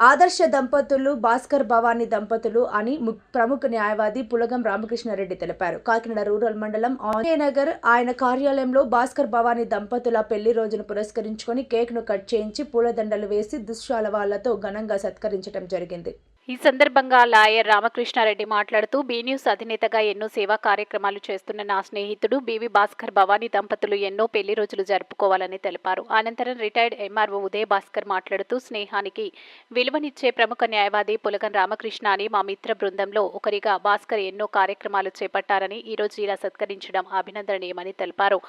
ఆదర్శ దంపతులు భాస్కర్ భవానీ దంపతులు అని ము- ప్రముఖ న్యాయవాది పులగం రామకృష్ణారెడ్డి తెలిపారు. కాకినాడ రూరల్ మండలం ఆంజయనగర్ ఆయన కార్యాలయంలో భాస్కర్ భవానీ దంపతుల పెళ్ళి రోజును పురస్కరించుకొని కేక్ను కట్ చేయించి పూలదండలు వేసి దుశ్శాలవాళ్ళతో ఘనంగా సత్కరించడం జరిగింది. ఈ సందర్భంగా లాయర్ రామకృష్ణారెడ్డి మాట్లాడుతూ బీ న్యూస్ అధినేతగా ఎన్నో సేవా కార్యక్రమాలు చేస్తున్న నా స్నేహితుడు బీవీ భాస్కర్ భవానీ దంపతులు ఎన్నో పెళ్ళి రోజులు జరుపుకోవాలని తెలిపారు. అనంతరం రిటైర్డ్ ఎంఆర్ఓ ఉదయ్ భాస్కర్ మాట్లాడుతూ స్నేహానికి విలువనిచ్చే ప్రముఖ న్యాయవాది పులగన్ రామకృష్ణ అని మా మిత్ర బృందంలో ఒకరిగా భాస్కర్ ఎన్నో కార్యక్రమాలు చేపట్టారని ఈ రోజు ఇలా సత్కరించడం అభినందనీయమని తెలిపారు.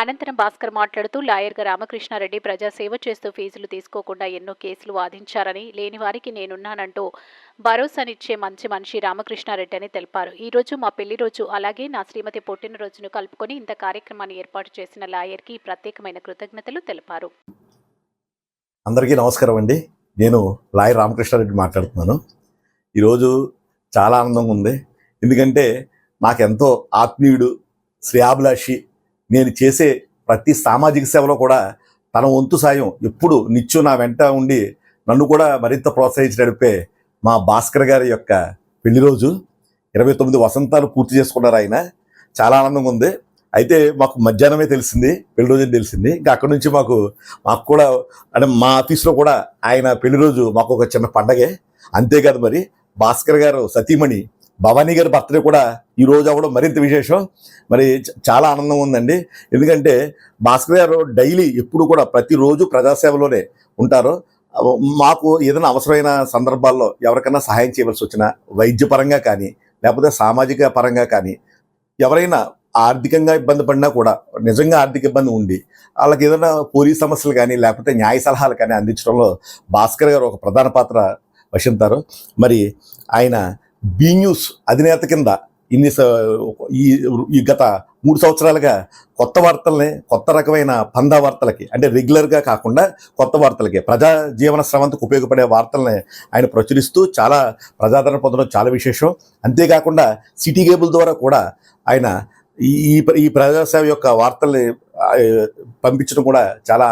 అనంతరం భాస్కర్ మాట్లాడుతూ లాయర్గా రామకృష్ణారెడ్డి ప్రజాసేవ చేస్తూ ఫీజులు తీసుకోకుండా ఎన్నో కేసులు వాదించారని లేని వారికి నేనున్నానంటూ భరోసానిచ్చే మంచి మనిషి రామకృష్ణారెడ్డి అని తెలిపారు. ఈ రోజు మా పెళ్ళి రోజు అలాగే నా శ్రీమతి పుట్టినరోజును కలుపుకొని ఇంత కార్యక్రమాన్ని ఏర్పాటు చేసిన లాయర్కి ప్రత్యేకమైన కృతజ్ఞతలు తెలిపారు. అందరికీ నమస్కారం అండి. నేను లాయర్ రామకృష్ణారెడ్డి మాట్లాడుతున్నాను. ఈరోజు చాలా ఆనందంగా ఉంది. ఎందుకంటే నాకెంతో ఆత్మీయుడు శ్రేయాభిలాషి నేను చేసే ప్రతి సామాజిక సేవలో కూడా తన వంతు సాయం ఎప్పుడు నిత్యం నా వెంట ఉండి నన్ను కూడా మరింత ప్రోత్సహించి నడిపే మా భాస్కర్ గారి యొక్క పెళ్ళి రోజు ఇరవై తొమ్మిది వసంతాలు పూర్తి చేసుకున్నారు ఆయన. చాలా ఆనందంగా ఉంది. అయితే మాకు మధ్యాహ్నమే తెలిసింది పెళ్ళి రోజు తెలిసింది. ఇంకా అక్కడి నుంచి మాకు మాకు కూడా అంటే మా ఆఫీస్లో కూడా ఆయన పెళ్ళి రోజు మాకు ఒక చిన్న పండగే. అంతేకాదు మరి భాస్కర్ గారు సతీమణి భవానీ గారి బర్త్డే కూడా ఈ రోజు అవ్వడం మరింత విశేషం. మరి చాలా ఆనందం ఉందండి. ఎందుకంటే భాస్కర్ గారు డైలీ ఎప్పుడు కూడా ప్రతిరోజు ప్రజాసేవలోనే ఉంటారు. మాకు ఏదైనా అవసరమైన సందర్భాల్లో ఎవరికైనా సహాయం చేయవలసి వచ్చినా వైద్యపరంగా కానీ లేకపోతే సామాజిక పరంగా కానీ ఎవరైనా ఆర్థికంగా ఇబ్బంది పడినా కూడా నిజంగా ఆర్థిక ఇబ్బంది ఉండి వాళ్ళకి ఏదైనా పోలీస్ సమస్యలు కానీ లేకపోతే న్యాయ సలహాలు కానీ అందించడంలో భాస్కర్ గారు ఒక ప్రధాన పాత్ర వహించారు. మరి ఆయన బీ న్యూస్ అధినేత కింద ఇన్ని ఈ ఈ గత మూడు సంవత్సరాలుగా కొత్త వార్తల్ని కొత్త రకమైన పందా వార్తలకి అంటే రెగ్యులర్గా కాకుండా కొత్త వార్తలకి ప్రజా జీవన స్రవంతికి ఉపయోగపడే వార్తల్ని ఆయన ప్రచురిస్తూ చాలా ప్రజాదరణ పొందడం చాలా విశేషం. అంతేకాకుండా సిటీ కేబుల్ ద్వారా కూడా ఆయన ఈ ఈ ప్రజాసేవ యొక్క వార్తల్ని పంపించడం కూడా చాలా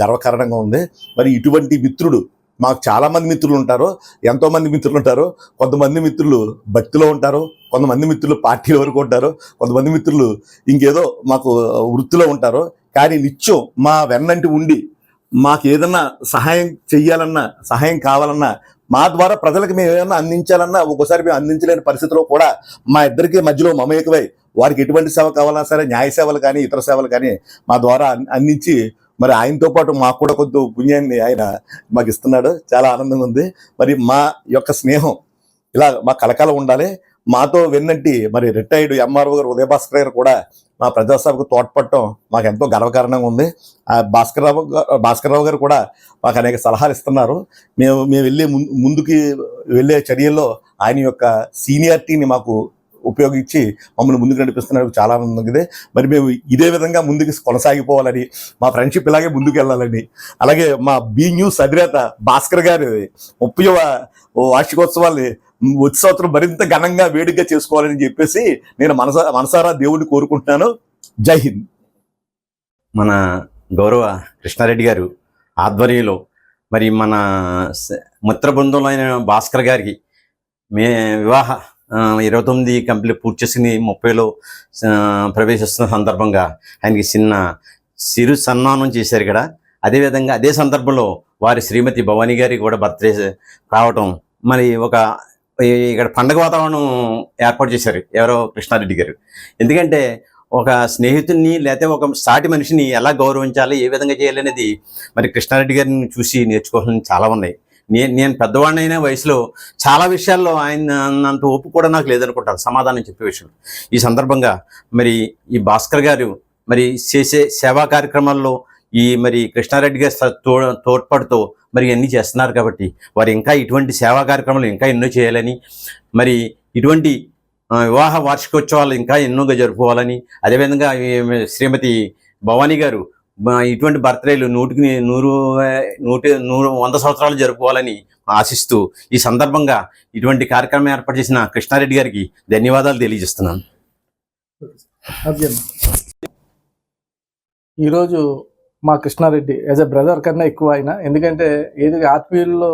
గర్వకారణంగా ఉంది. మరి ఇటువంటి మిత్రుడు మాకు చాలామంది మిత్రులు ఉంటారు ఎంతోమంది మిత్రులు ఉంటారు. కొంతమంది మిత్రులు భక్తిలో ఉంటారు కొంతమంది మిత్రులు పార్టీల వరకు ఉంటారు కొంతమంది మిత్రులు ఇంకేదో మాకు వృత్తిలో ఉంటారు. కానీ నిత్యం మా వెన్నంటి ఉండి మాకు ఏదన్నా సహాయం చెయ్యాలన్నా సహాయం కావాలన్నా మా ద్వారా ప్రజలకు మేము ఏమైనా అందించాలన్నా ఒక్కోసారి మేము అందించలేని పరిస్థితిలో కూడా మా ఇద్దరికి మధ్యలో మమేకమై వారికి ఎటువంటి సేవ కావాలన్నా సరే న్యాయ సేవలు కానీ ఇతర సేవలు కానీ మా ద్వారా అన్- అందించి మరి ఆయనతో పాటు మాకు కూడా కొంత పుణ్యాన్ని ఆయన మాకు ఇస్తున్నాడు. చాలా ఆనందంగా ఉంది. మరి మా యొక్క స్నేహం ఇలా మా కలకాలం ఉండాలి. మాతో వెన్నంటి మరి రిటైర్డ్ ఎంఆర్ఓ గారు ఉదయభాస్కర్ గారు కూడా మా ప్రజాసభకు తోడ్పడటం మాకు ఎంతో గర్వకారణంగా ఉంది. ఆ భాస్కర్రావు భాస్కర్రావు గారు కూడా మాకు అనేక సలహాలు ఇస్తున్నారు. మేము మేము వెళ్ళే ముందు ముందుకి వెళ్ళే చర్యల్లో ఆయన యొక్క సీనియారిటీని మాకు ఉపయోగించి మమ్మల్ని ముందుకు నడిపిస్తున్నారు. చాలా ఆనందంగా మరి మేము ఇదే విధంగా ముందుకు కొనసాగిపోవాలని మా ఫ్రెండ్షిప్ ఇలాగే ముందుకు వెళ్ళాలని అలాగే మా బీ న్యూస్ అధినేత భాస్కర్ గారి ముప్పైవ వార్షికోత్సవాల్ని ఉత్సవం సంవత్సరం మరింత ఘనంగా వేడుకగా చేసుకోవాలని చెప్పేసి నేను మనస మనసారా దేవుడిని కోరుకుంటున్నాను. జై హింద్. మన గౌరవ కృష్ణారెడ్డి గారు ఆధ్వర్యంలో మరి మన మిత్ర బృందంలో అయిన భాస్కర్ గారికి మే వివాహ ఇరవై తొమ్మిది కంప్లీట్ పూర్తి చేసుకుని ముప్పైలో ప్రవేశిస్తున్న సందర్భంగా ఆయనకి చిన్న సిరు సన్మానం చేశారు ఇక్కడ. అదేవిధంగా అదే సందర్భంలో వారి శ్రీమతి భవానీ గారికి కూడా బర్త్డే రావటం మరి ఒక ఇక్కడ పండగ వాతావరణం ఏర్పాటు చేశారు ఎవరో కృష్ణారెడ్డి గారు. ఎందుకంటే ఒక స్నేహితుడిని లేకపోతే ఒక సాటి మనిషిని ఎలా గౌరవించాలి ఏ విధంగా చేయాలి అనేది మరి కృష్ణారెడ్డి గారిని చూసి నేర్చుకోవాలని చాలా ఉన్నాయి. నేను నేను పెద్దవాడినైనా వయసులో చాలా విషయాల్లో ఆయన అంత ఓపు కూడా నాకు లేదనుకుంటాను సమాధానం చెప్పే విషయం ఈ సందర్భంగా మరి ఈ భాస్కర్ గారు మరి చేసే సేవా కార్యక్రమాల్లో ఈ మరి కృష్ణారెడ్డి గారి తో తోడ్పాటుతో మరి అన్నీ చేస్తున్నారు కాబట్టి వారు ఇంకా ఇటువంటి సేవా కార్యక్రమాలు ఇంకా ఎన్నో చేయాలని మరి ఇటువంటి వివాహ వార్షికోత్సవాలు ఇంకా ఎన్నోగా జరుపుకోవాలని అదేవిధంగా శ్రీమతి భవానీ గారు ఇటువంటి బర్త్డేలు నూటికి నూరు నూటి నూరు వంద సంవత్సరాలు జరుపుకోవాలని ఆశిస్తూ ఈ సందర్భంగా ఇటువంటి కార్యక్రమం ఏర్పాటు చేసిన కృష్ణారెడ్డి గారికి ధన్యవాదాలు తెలియజేస్తున్నాను. ఈరోజు మా కృష్ణారెడ్డి యాజ్ ఎ బ్రదర్ కన్నా ఎక్కువ ఆయన. ఎందుకంటే ఏది ఆత్మీయుల్లో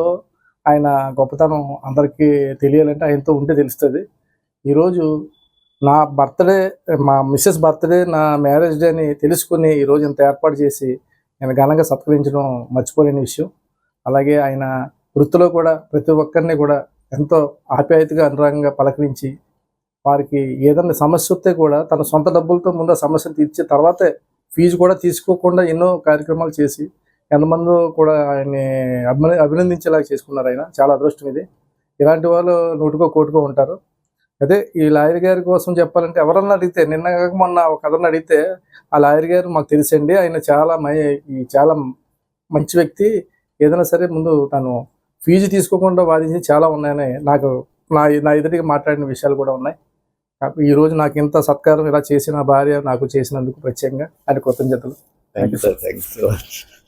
ఆయన గొప్పతనం అందరికీ తెలియాలంటే ఆయనతో ఉంటే తెలుస్తుంది. ఈరోజు నా బర్త్డే మా మిస్సెస్ బర్త్డే నా మ్యారేజ్ డే అని తెలుసుకుని ఈరోజు ఇంత ఏర్పాటు చేసి నేను ఘనంగా సత్కరించడం మర్చిపోలేని విషయం. అలాగే ఆయన వృత్తిలో కూడా ప్రతి ఒక్కరిని కూడా ఎంతో ఆప్యాయతగా అనురాగంగా పలకరించి వారికి ఏదైనా సమస్య వస్తే కూడా తన సొంత డబ్బులతో ముందు ఆ సమస్యను తీర్చి తర్వాతే ఫీజు కూడా తీసుకోకుండా ఎన్నో కార్యక్రమాలు చేసి ఎంతమంది కూడా ఆయన్ని అభిన అభినందించేలాగా చేసుకున్నారు ఆయన. చాలా అదృష్టం ఇది. ఇలాంటి వాళ్ళు నూటికో కోటికో ఉంటారు. అదే ఈ లాయర్ గారి కోసం చెప్పాలంటే ఎవరన్నా అడిగితే నిన్న కాక మొన్న ఒక కథను అడిగితే ఆ లాయర్ గారు మాకు తెలుసండి ఆయన చాలా మై చాలా మంచి వ్యక్తి ఏదైనా సరే ముందు తను ఫీజు తీసుకోకుండా వాదించి చాలా ఉన్నాయని నాకు నా నా ఎదుటికి మాట్లాడిన విషయాలు కూడా ఉన్నాయి. ఈరోజు ఈ రోజు నాకు ఇంత సత్కారం ఇలా చేసిన భార్య నాకు చేసినందుకు ప్రత్యేకంగా ఆయన కృతజ్ఞతలు. Thank you sir thank you so much